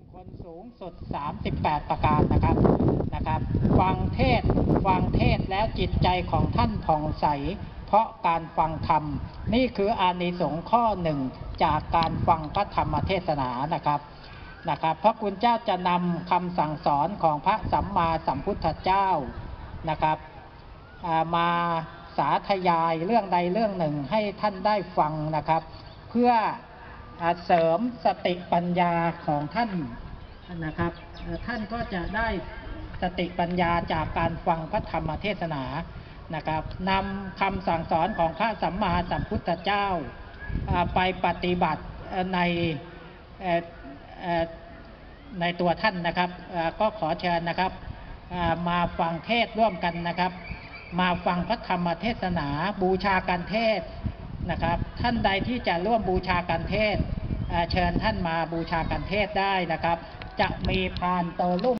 งคลสูงสุด 38 ประการนะครับนะครับ ฟังเทศฟังเทศแล้วจิตใจของท่านผ่องใส เพราะการฟังธรรม นี่คืออานิสงส์ข้อหนึ่งจากการฟังพระธรรมเทศนานะครับนะครับ พระคุณเจ้าจะนำคำสั่งสอนของพระสัมมาสัมพุทธเจ้านะครับามาสาธยายเรื่องใดเรื่องหนึ่งให้ท่านได้ฟังนะครับ เพื่อ เสริมสติปัญญาของท่านนะครับ ท่านก็จะได้สติปัญญาจากการฟังพระธรรมเทศนานะครับนำคำสั่งสอนของพระสัมมาสัมพุทธเจ้าไปปฏิบัติในในตัวท่านนะครับก็ขอเชิญนะครับมาฟังเทศร่วมกันนะครับ มาฟังพระธรรมเทศนาบูชาการเทศนะครับ ท่านใดที่จะร่วมบูชาการเทศ เชิญท่านมาบูชากันเทศได้นะครับ จะมีพานโตลุ่ม